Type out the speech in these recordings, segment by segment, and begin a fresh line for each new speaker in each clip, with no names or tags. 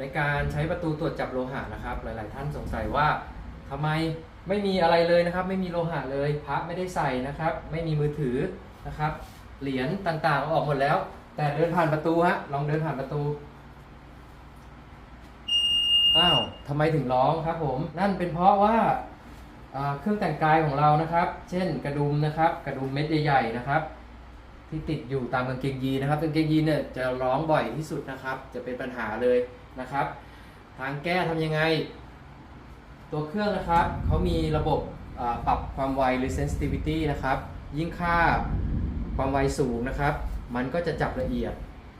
ในการใช้ประตูตรวจจับโลหะนะครับ หลาย ๆ ท่านสงสัยว่าทำไมไม่มีอะไรเลยนะครับ ไม่มีโลหะเลยพระไม่ได้ใส่นะครับ ไม่มีมือถือนะครับ เหรียญต่างๆออกหมดแล้ว แต่เดินผ่านประตูฮะลองเดินผ่านประตูอ้าวทำไมถึงร้องครับผมนั่นเป็นเพราะว่าาเครื่องแต่งกายของเรานะครับ เช่นกระดุมนะครับ กระดุมเม็ดใหญ่ๆนะครับ ที่ติดอยู่ตามกางเกงยีนนะครับกางเกงยีนเนี่ยจะร้องบ่อยที่สุดนะครับ จะเป็นปัญหาเลย นะครับ ทางแก้ทำยังไง ตัวเครื่องนะครับเขามีระบบปรับความไวหรือ sensitivity นะครับ ยิ่งค่าความไวสูงนะครับ มันก็จะจับละเอียด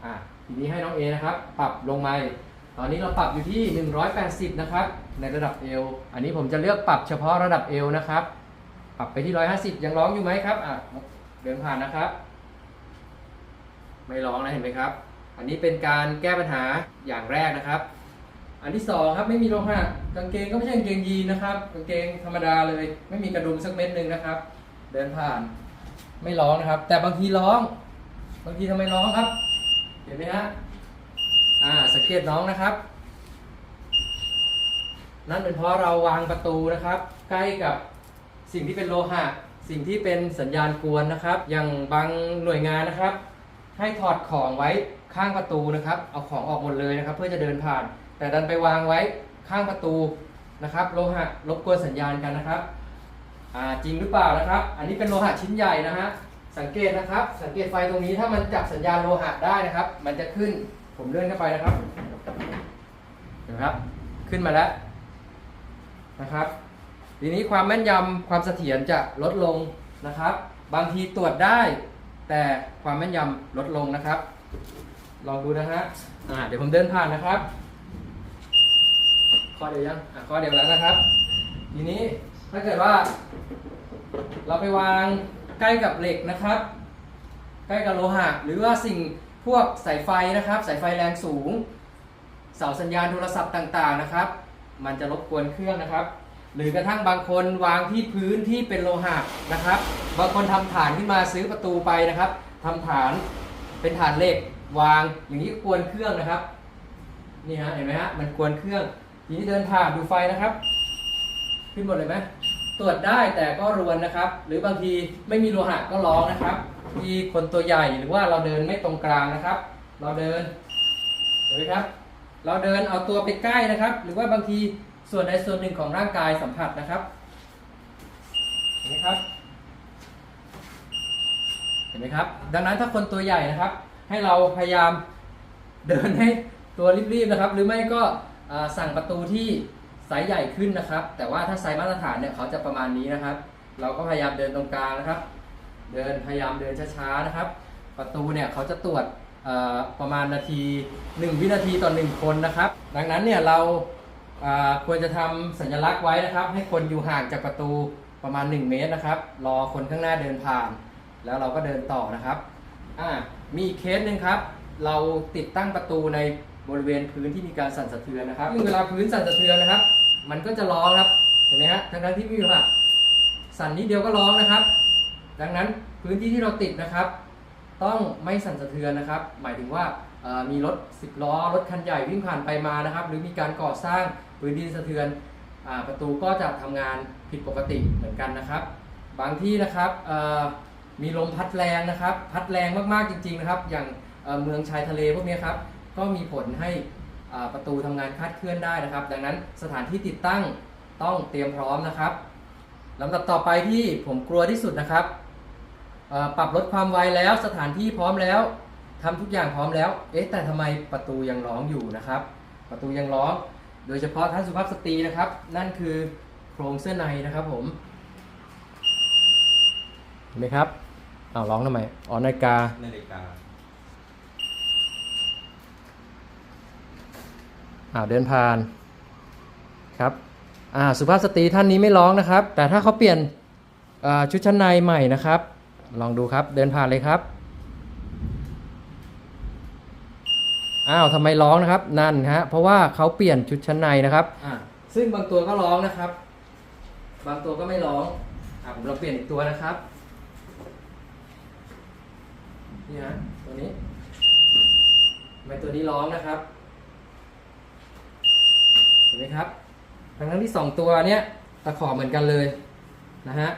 อะทีนี้ให้น้องเอนะครับ ปรับลงมาตอนนี้เราปรับอยู่ที่ 180 นะครับ ในระดับเอวอันนี้ผมจะเลือกปรับเฉพาะระดับเอวนะครับ ปรับไปที่ 150 ยังร้องอยู่ไหมครับอะเดินผ่านนะครับ ไม่ร้องนะเห็นไหมครับ อันนี้เป็นการแก้ปัญหาอย่างแรกนะครับ อันที่สองครับไม่มีโลหะกางเกงก็ไม่ใช่กางเกงยีนนะครับกางเกงธรรมดาเลย ไม่มีกระดุมสักเม็ดหนึ่งนะครับ เดินผ่านไม่ร้องนะครับ แต่บางทีร้อง บางทีทำไมร้องครับ เห็นไหมฮะอ่าสังเกตน้องนะครับ นั่นเป็นเพราะเราวางประตูนะครับ ใกล้กับสิ่งที่เป็นโลหะ สิ่งที่เป็นสัญญาณกวนนะครับ อย่างบางหน่วยงานนะครับ ให้ถอดของไว้ข้างประตูนะครับ เอาของออกหมดเลยนะครับ เพื่อจะเดินผ่าน แต่ดันไปวางไว้ข้างประตูนะครับ โลหะรบกวนสัญญาณกันนะครับอ่าจริงหรือเปล่านะครับ อันนี้เป็นโลหะชิ้นใหญ่นะฮะสังเกตนะครับ สังเกตไฟตรงนี้ถ้ามันจับสัญญาณโลหะได้นะครับ มันจะขึ้นผมเลื่อนเข้าไปนะครับเห็นไหมครับ ขึ้นมาแล้วนะครับ ทีนี้ความแม่นยำความเสถียรจะลดลงนะครับ บางทีตรวจได้ แต่ความแม่นยำลดลงนะครับ ลองดูนะฮะอ่าเดี๋ยวผมเดินผ่านนะครับข้อเดียวยังอะข้อเดียวแล้วนะครับ ทีนี้ถ้าเกิดว่า เราไปวางใกล้กับเหล็กนะครับ ใกล้กับโลหะหรือว่าสิ่งพวกสายไฟนะครับ สายไฟแรงสูง เสาสัญญาณโทรศัพท์ต่างๆนะครับ มันจะรบกวนเครื่องนะครับ หรือกระทั่งบางคนวางที่พื้นที่เป็นโลหะนะครับ บางคนทำฐานขึ้นมาซื้อประตูไปนะครับทำฐานเป็นฐานเหล็กวางอย่างนี้ก็กวนเครื่องนะครับนี่ฮะเห็นไหมฮะมันกวนเครื่องทีนี้เดินผ่านดูไฟนะครับ ขึ้นหมดเลยไหมตรวจได้แต่ก็รวนนะครับ หรือบางทีไม่มีโลหะก็ร้องนะครับที่คนตัวใหญ่หรือว่าเราเดินไม่ตรงกลางนะครับ เราเดินเห็นไหมครับ เราเดินเอาตัวไปใกล้นะครับ หรือว่าบางที ส่วนใดส่วนหนึ่งของร่างกายสัมผัสนะครับเห็นไหมครับ เห็นไหมครับ ดังนั้นถ้าคนตัวใหญ่นะครับ ให้เราพยายามเดินให้ตัวรีบๆนะครับ หรือไม่ก็สั่งประตูที่ไซส์ใหญ่ขึ้นนะครับ แต่ว่าถ้าไซส์มาตรฐานเนี่ยเขาจะประมาณนี้นะครับ เราก็พยายามเดินตรงกลางนะครับ เดินพยายามเดินช้าๆนะครับ ประตูเนี่ยเขาจะตรวจประมาณนาที 1 วินาทีต่อ 1 คนนะครับ ดังนั้นเนี่ยเรา ควรจะทำสัญลักษณ์ไว้นะครับ ให้คนอยู่ห่างจากประตูประมาณ 1 เมตรนะครับ รอคนข้างหน้าเดินผ่าน แล้วเราก็เดินต่อนะครับมีเคสหนึ่งครับ เราติดตั้งประตูในบริเวณพื้นที่มีการสั่นสะเทือนนะครับเวลาพื้นสั่นสะเทือนนะครับ มันก็จะร้องครับเห็นไหมฮะทั้งที่ไม่มีโลหะสั่นนิดเดียวก็ร้องนะครับ ดังนั้นพื้นที่ที่เราติดนะครับ ต้องไม่สั่นสะเทือนนะครับ หมายถึงว่า มีรถ 10 ล้อ รถคันใหญ่วิ่งผ่านไปมานะครับ หรือมีการก่อสร้างพื้นที่สะเทือนอประตูก็จะทำงานผิดปกติเหมือนกันนะครับ บางที่นะครับมีลมพัดแรงนะครับ พัดแรงมากๆจริง ๆนะครับ อย่างเมืองชายทะเลพวกนี้ครับ ก็มีผลให้ประตูทำงานคาดเคลื่อนได้นะครับ ดังนั้นสถานที่ติดตั้งต้องเตรียมพร้อมนะครับลำดับต่อไปที่ผมกลัวที่สุดนะครับปรับลดความไวแล้วสถานที่พร้อมแล้ว ทำทุกอย่างพร้อมแล้ว เอ๊ะ แต่ทำไมประตูยังร้องอยู่นะครับ ประตูยังร้อง โดยเฉพาะท่านสุภาพสตรีนะครับ นั่นคือโครงเสื้อในนะครับผม เห็นไหมครับอ้าวร้องทำไม อ๋อ นาฬิกา
นาฬิกา
อ่าเดินผ่าน ครับ อ่า สุภาพสตรีท่านนี้ไม่ร้องนะครับ แต่ถ้าเขาเปลี่ยนอ่าชุดชั้นในใหม่นะครับ ลองดูครับ เดินผ่านเลยครับ อ้าวทำไมร้องนะครับ นั่นฮะเพราะว่าเขาเปลี่ยนชุดชั้นในนะครับ อ่าซึ่งบางตัวก็ร้องนะครับ บางตัวก็ไม่ร้องอ่าผมเราเปลี่ยนอีกตัวนะครับนี่ฮะตัวนี้ทำไมตัวนี้ร้องนะครับไหมครับทั้งทั้งที่สองตัวเนี้ยตะขอเหมือนกันเลยนะฮะ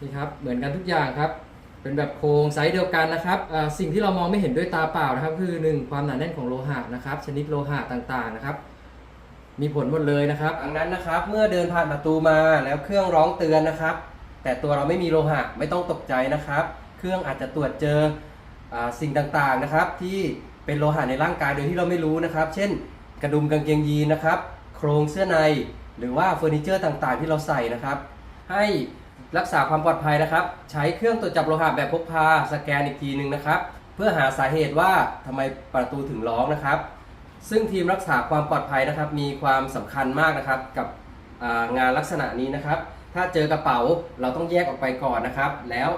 นี่ครับเหมือนกันทุกอย่างครับ เป็นแบบโครงไซส์เดียวกันนะครับสิ่งที่เรามองไม่เห็นด้วยตาเปล่านะครับคือหนึ่งความหนาแน่นของโลหะนะครับ ชนิดโลหะต่างๆนะครับ มีผลหมดเลยนะครับดังนั้นนะครับ เมื่อเดินผ่านประตูมาแล้วเครื่องร้องเตือนนะครับ แต่ตัวเราไม่มีโลหะไม่ต้องตกใจนะครับ เครื่องอาจจะตรวจเจออสิ่งต่างๆนะครับ ที่เป็นโลหะในร่างกายโดยที่เราไม่รู้นะครับ เช่น กระดุมกางเกงยีนนะครับ โครงเสื้อในหรือว่าเฟอร์นิเจอร์ต่างๆ ที่เราใส่นะครับ ให้ รักษาความปลอดภัยนะครับ ใช้เครื่องตรวจจับโลหะแบบพกพาสแกนอีกทีหนึ่งนะครับ เพื่อหาสาเหตุว่าทำไมประตูถึงร้องนะครับ ซึ่งทีมรักษาความปลอดภัยนะครับ มีความสำคัญมากนะครับกับงานลักษณะนี้นะครับ ถ้าเจอกระเป๋าเราต้องแยกออกไปก่อนนะครับ แล้ว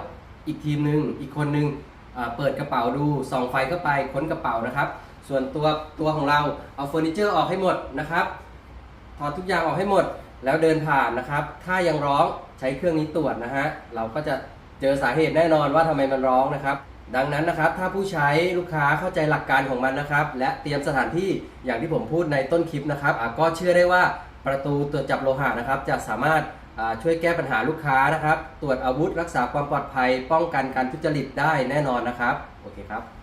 อีกทีมหนึ่งอีกคนหนึ่งเปิดกระเป๋าดูส่องไฟเข้าไปค้นกระเป๋านะครับ ส่วนตัวตัวของเราเอาเฟอร์นิเจอร์ออกให้หมดนะครับถอดทุกอย่างออกให้หมด แล้วเดินผ่านนะครับ ถ้ายังร้องใช้เครื่องนี้ตรวจนะฮะ เราก็จะเจอสาเหตุแน่นอนว่าทำไมมันร้องนะครับ ดังนั้นนะครับ ถ้าผู้ใช้ลูกค้าเข้าใจหลักการของมันนะครับ และเตรียมสถานที่อย่างที่ผมพูดในต้นคลิปนะครับก็เชื่อได้ว่าประตูตรวจจับโลหะนะครับ จะสามารถช่วยแก้ปัญหาลูกค้านะครับ ตรวจอาวุธรักษาความปลอดภัย ป้องกันการทุจริตได้แน่นอนนะครับ โอเคครับ